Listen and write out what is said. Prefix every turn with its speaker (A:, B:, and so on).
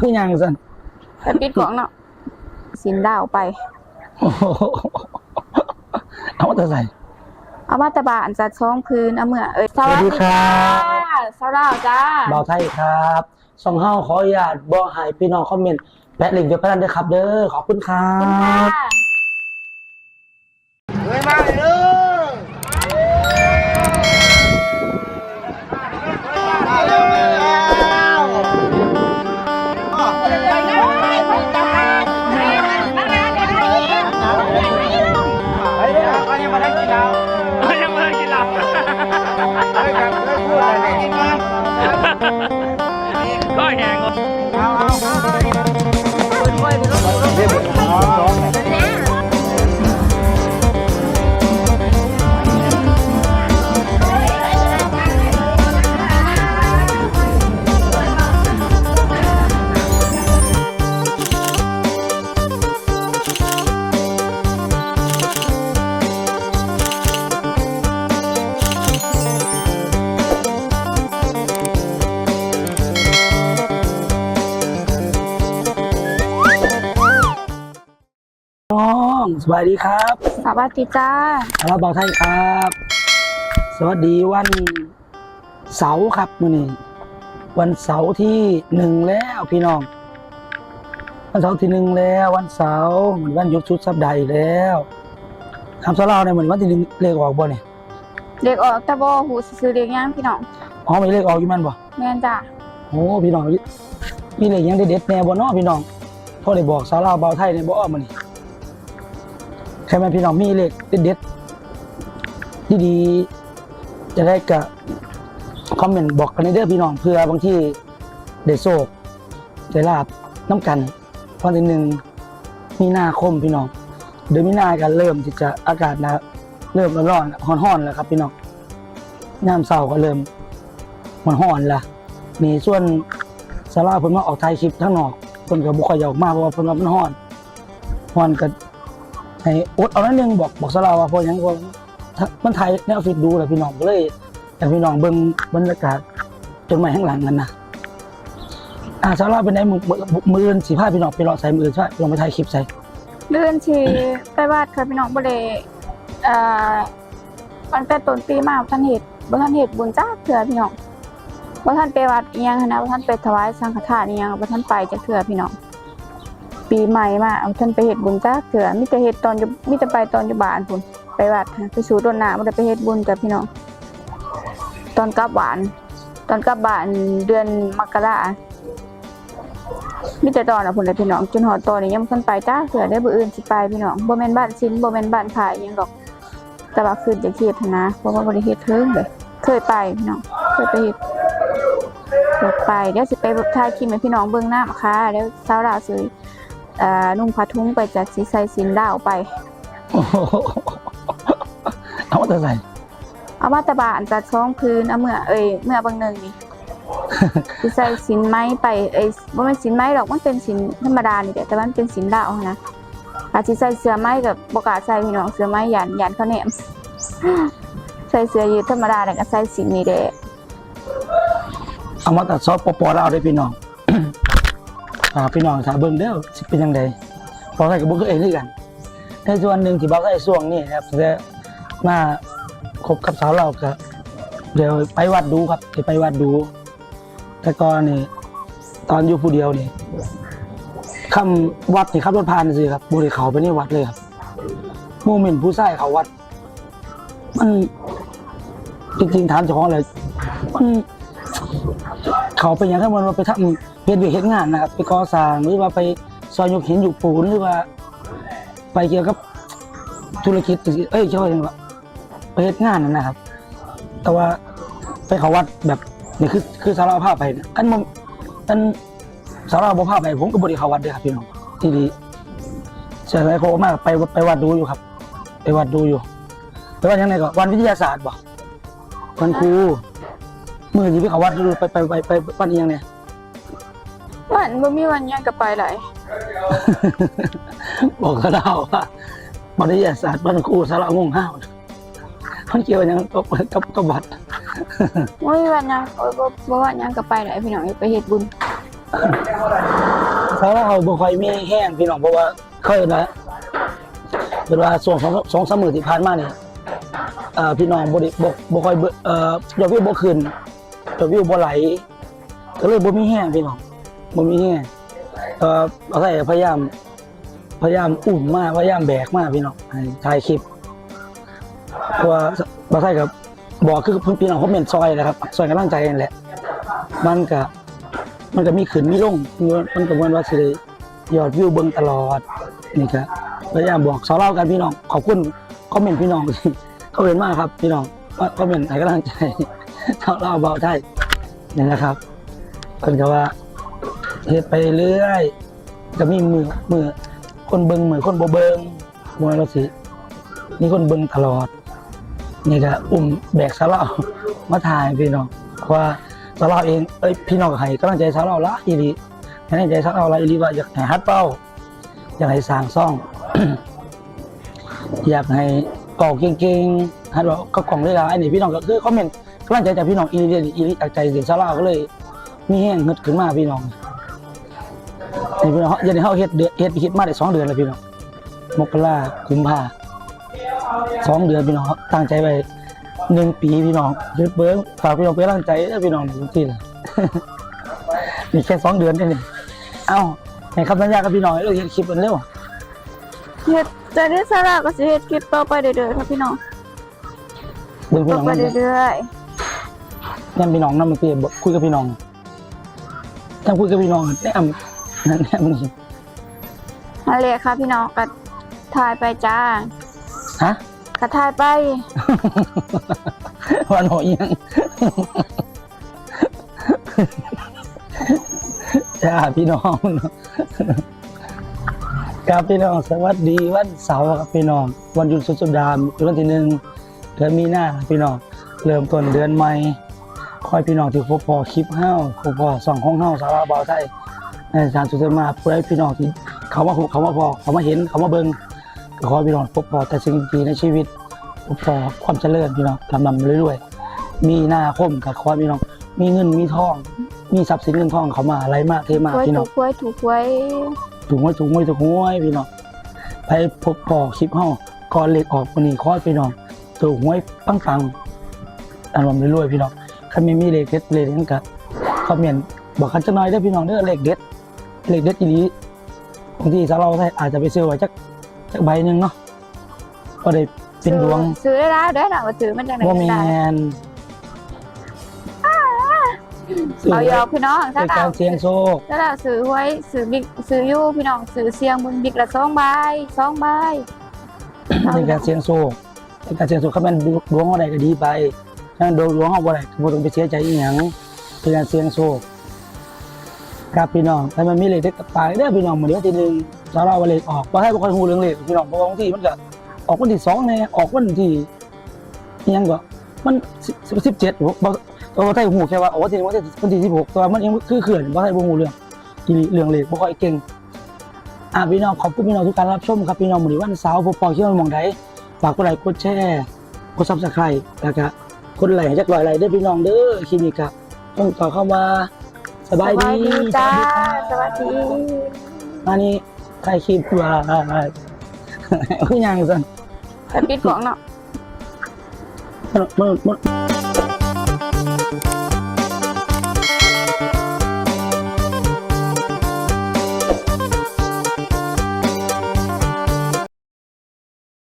A: คือหยังซั่น
B: ไปปิดของเนาะสินดาวไป
A: โอ้โหเอาแต่ใส่
B: เอามาแตะบานจัดช่องพื้นเอาเมื่อเอ้ยส
A: สวัสดีครับ
B: สวัสดีจ้า
A: บ่าวไทยครับสองเฮาขออนุญาตบ่ให้พี่น้องคอมเมนต์แปะลิงก์เว็บพนันด้วยครับ เด้อขอบคุณครั
B: ขอบคุณค่ะ
A: สวัสดีครับ
B: สวัสดีจ้า
A: ครับบ่าวไทยครับ สวัสดีวันเสาร์ครับมื้อนี้วันเสาร์ที่หนึ่งแล้วพี่น้อง วันเสาร์ที่หนึ่งแล้ว วันเสาร์เหมือนวันหยุดชุดสัปดาห์อีกแล้วคำสลาวเนี่ยเหมือนวันที่หนึ่งเลขออกบ่เนี่ย
B: เด็กออกแต่บ่หูซื้อเด็กยังพี่น้อง
A: อ๋อมีเลขออกอยู่มันบ่
B: แม่นจ้า
A: โอ้พี่น้องมีเลขหยังเด็ดๆแน่บ่เนาะพี่น้องพ่อได้บอกสาวลาวเบาวไทยเนี่ยบ่ออกมานี่ ใครแม่นพี่น้องมีเลขเด็ดๆดีๆจะได้กะคอมเมนต์บอกกันในเด้อพี่น้องเพื่อบางที่ได้โชคได้ลาบน้ำกันวันที่หนึ่งมีนาคมพี่น้องเดือนมีนากันเริ่มที่จะอากาศนะเริ่มร้อนๆร้อนๆแล้วครับ พี่น้องยามเช้าก็เริ่มมันร้อนละมีส่วนสาราเพิ่นมาออกถ่ายคลิปทั้งนอกเพิ่นก็บ่ค่อยอยากออกมาเพราะว่าเพิ่นว่ามันร้อนร้อนก็ ให้อดเอานั่นนึงบอกบอกสาราว่าพราะหยังว่ามันถ่ยในออฟฟิศดูแหละพี่น้องก็เลยอยากพี่น้องเบิ่งบรรยากาศต้นไม้ข้างหลังกันนะอ่าสาราเป็นไดมือมือมืออื่นสิพาพี่น้องไปรอใส่มืออื่นใช่ลงไปถ่ายคลิปใส่
B: เลื่อนที่ไปวาดค่ะพี่น้องบ่ได้เอ่อตั้งแต่ต้นปีมาบ่ทันเฮ็ดบ่ทันเฮ็ดบุญจ้าเทื่อพี่น้องบ่ทันไปวัดเอียงนะบ่ทันไปถวายสังฆทานอียงบ่ทันไปจักเทื่อพี่น้อง ปีใหม่มาเอาท่านไปเฮ็ดบุญจ้าเถื่อมีแต่เฮ็ดตอนอยู่มีแต่ไปตอนอยู่บ้านพุ่นไปวัดฮะไปสู่ต้นหนาบ่ได้ไปเฮ็ดบุญกับพี่น้องตอนกลับบ้าน ตอนกลับบ้านเดือนมกรามีแต่ตอนน่ะพุ่นเลยพี่น้องจนฮอดตอนนี้ยังบ่ทันไปจ้าเถื่อได้บ่อื่นสิไปพี่น้องบ่แม่นบ้านชิ้นบ่แม่นบ้านผาอิหยังดอก แต่ว่าคือจะเฮ็ดหั้นนะเพราะว่าบ่ได้เฮ็ดเทิงเลยเคยไปพี่น้องเคยไปเฮ็ดอยากไปเดี๋ยวสิไปถ่ายคลิปให้พี่น้องเบิ่งหน้าค่ะเดี๋ยวสาวดาวสิเอ่อ นุ่งผ้าทุ้งไปจากสีใสสินดาวไป
A: โอ้โหเอาแต่ใส่
B: เอามาตะบานจัดช่องพื้นเอาเมื่อเอ้ยเมื่อบางหนึ่งนี่สีใสสินไม้ไปเอ้ยว่ามันสินไม้หรอกมันเป็นสินธรรมดานี่แหละแต่ว่ามันเป็นสินดาวนะอาจจะใส่เสื้อไม้กับบกล้าใส่พี่น้องเสื้อไม้หยันหยันเขาแหนมใส่เสื้อยืดธรรมดาแต่ก็ใส่สินนี่แหละ
A: เอามาตัดซอสปอปอแล้วเอาได้พี่น้อง อ่าพี่น้องถาเบิ่งเด้อสิเป็นยังไงพอใส่กับเบิ่งก็เองด้วยกันในส่วนหนึ่งที่บ่าวใส่ช่วงนี้นะครับจะมาคบกับสาวเราก็เดี๋ยวไปวัดดูครับเดี๋ยวไปวัดดู แต่ก่อนนี่ตอนอยู่ผู้เดียวนี่คำวัดนี่ขับรถผ่านสิครับบุรีเขาไปนี่วัดเลยครับโมเมนต์ผู้ชายเขาวัด มันจริงๆถามเจ้าของเลยมันเขาไปอย่างถ้ามันว่าไปทำ ฮ็ดเวียกเฮ็ดงานนะครับ ไปก่อสร้างหรือว่าไปซอยยกหินอยู่ปูนหรือว่า ไปเกี่ยวกับธุรกิจเอ้ยเจ้าอย่างว่าไปเฮ็ดงานนั่นนะครับ แต่ว่าไปเขาวัดแบบนี่คือคือสาราภาพไปนะกันมันกันสาราบ่ภาพไปผมก็บ่ได้เขาวัดเด้อครับพี่น้องที่ดีเสียหลายโคมากไปไปวัดดูอยู่ครับ ไปวัดดูอยู่ไปวัดยังไงก็วันวิทยาศาสตร์บ่วันครูมือที่ไปเขาวัดดูไปไปไปไปวันอียังเนี่ย
B: วันบ่มีวันหยังก็ไปหลาย
A: บอกกับเราว่าบริยาศาสตร์บ้านครูสาระงงห้าวมันเกี่ยวหยังกับกับกับวัด
B: บ่มีวันหยังโอ้ยบ่บ่วันหยังก็ไปหลายพี่น้องไปเฮ็ดบุญ
A: สาวเราบ่ค่อยมีแห้งพี่น้องเพราะว่าเขาเห็นนะเป็นว่าส่วนของสองสามมือที่ผ่านมาเนี่ยอ่าพี่น้องบ่ได้บ่บ่ค่อยเบิ่งเอ่อยอดวิวบ่ขึ้นยอดวิวบ่ไหลก็เลยบ่มีแห้งพี่น้อง บ่มีแห้งเอ่อเอาใส่พยายาม พยายามอุ่มมากพยายามแบกมากพี่น้องให้ถ่ายคลิปเพราะว่าบ่ใส่กับบอกคือเพี่น้องคอมเมนซอยนะครับซอยกำลังใจนั่นแหละ มันก็มันก็มีขึ้นมีลงมันก็เหมือนว่าสิได้ยอดวิวเบิ่งตลอดนี่ก็พยายามบอกสาวเล่ากันพี่น้องขอบคุณคอมเมนต์พี่น้องเขาเห็นมากครับ พี่น้องว่าคอมเมนต์ให้กำลังใจสาวเล่าเบาได้นี่นะครับเพิ่นก็ว่า เฮ็ดไปเรื่อยก็มีมือมือคนเบิ่งมือคนบ่เบิ่งบ่ว่าสิมีคนเบิงตลอด นี่ก็อุ้มแบกสาวเล่ามาถ่ายพี่น้องว่าสาวเราเองเอ้ยพี่น้องก็ให้กำลังใจสาวเราละอีหลีกำลังใจสาวเราละอีหลีว่าอยากให้ฮัดเป้าอยากให้สร้างซ่อง อยากให้ก่องเก่งๆฮัดว่าก็กล่องได้ละไอ้นี่พี่น้องก็คือคอมเมนต์กำลังใจจากพี่น้องอีหลีเดียวอีหลีจากใจเสียงสาวเราก็เลย มีแห้งฮึดขึ้นมาพี่น้อง นี่พี่น้องเดี๋ยวนี้เฮาเฮ็ดเดือนเฮ็ดเฮ็ดมาได้สองเดือนแล้วพี่น้องมกรากุมภาสองเดือนพี่น้องตั้งใจไว้หนึ่งปีพี่น้องเฮ็ดเบิ้งฝากพี่น้องเป็นกำลังใจให้พี่น้องทุกทีเลย มีแค่สองเดือนเองนี่เอ้าให้คำสัญญากับพี่น้องให้เราเห็นคลิปกันเร็ว
B: เฮ็ดใจได้สาระก็สิเฮ็ดคลิปต่อไปเรื่อยๆครับพี่น้อง
A: เบิ่งพี่
B: ต่อ
A: น้อง
B: ไป
A: นั่น
B: เรื่อย
A: นั่นพี่น้องนั่นเมื่อกี้บอกคุยกับพี่น้องยังคุยกับพี่น้องแนมนั่ นแนมนี่
B: ๆนั่นแหละค่ะพี่น้องก็ถ่ายไปจ้า
A: ฮะ
B: ก็ถ่ายไป
A: วันหอยยังจ้าพี่น้องครับพี่น้องสวัสดีวันเสาร์ครับพี่น้อง วันหยุดสุดสัปดาห์คือวันที่หนึ่งเดือนมีนาพี่น้องเริ่มต้นเดือนใหม่คอยพี่น้องที่พบพอคลิปเฮ้าพบพอสองห้องเฮ้าสาราเบาไทย ในสถานสุดสัปดาห์เพื่อให้พี่น้องที่เขามาพบเขามาพอเขามาเห็นเขามาเบิ่งก็ขอให้พี่น้องพบพอแต่สิ่งดีๆในชีวิตพอความเจริญพี่น้องลำลำเรื่อยๆ มีหน้าคมกับคอยพี่น้อง มีเงินมีทอง มีทรัพย์สินเงินทองเขามาไหลมาเทมา
B: หวย
A: พี่น้
B: ถู
A: อง
B: กหวยถูกหวย
A: ถูกหวยถูกหวยถูกหวยพี่น้องไปพบพอคลิปเฮาก่อนเหล็กออกวันนี้คอยพี่น้องถูกหวยปังปังอารมณ์เรื่อยๆพี่น้องถ้าไม่มีเลขเด็ดเลขนั้นก็คอมเมนต์บอกกันจะน้อยได้อพี่น้องเด้อเลขเด็ด เลขเด็ดอีหลีบางทีสาวเราได้อาจจะไปซื้อไว้จักจักใบหนึ่งเนาะก็ได้เป็นดวง
B: ซื้อได้แล้วเด้อน่ะว่าถือมันจังได๋
A: ว่า
B: ก็
A: แม
B: ได้
A: น
B: เอายอกพี่น้อง
A: เป็
B: ถ้านเรา
A: การเสี่ยงโชค
B: ถ้าเราซื้อหวยซื้อบิ๊กซื้ออยู่พี่น้องซื้อเสียงบนบิ๊กละสองใบสองใบ
A: เป็นการเสี่ยงโชคเป็นการเสี่ยงโชคเขาแม่นดวงอะไรก็ดีไปถ้าดวงดวงเขาบ่ได้ก็บ่ต้องไปเสียใจอีหยังเป็นการเสี่ยงโชค ครับพี่น้องถ้ามันมีเลขเด็ดกับปลายเด้พี่น้องมื้อนี้วันที่หนึ่งสาวเราวาเลขออกบ่ให้บ่ค่อยฮู้เรื่องเลขพี่น้องเพราะบางทีมันก็ออกวันที่สองแน่ออกวันที่ยังก็มัน10 17บ่ตัวไทยฮู้แค่ว่าโอ้วันที่วันที่วันที่16แต่ว่ามันยังคือเขื่อนบ่ให้บ่ฮู้เรื่องอีหลีเรื่องเลขบ่ค่อยเก่งอ่าพี่น้องขอบคุณพี่น้องทุกการรับชมครับพี่น้องมื้อนี้วันเสาร์พบปอเชื่อมองใดฝากกดไลค์กดแชร์กด Subscribe แล้วก็กดไลค์ให้จักร้อยไลค์เด้พี่น้องเด้อคลิปนี้ก็ต้องต่อเข้ามา สบาย
B: สบา
A: ดี
B: ยดีจ้า
A: สวัสดี
B: สวัสดี
A: มานี่ใครคลิปว่าคือหยังซั่น
B: ไปปิดของเนาะ
A: มันมัน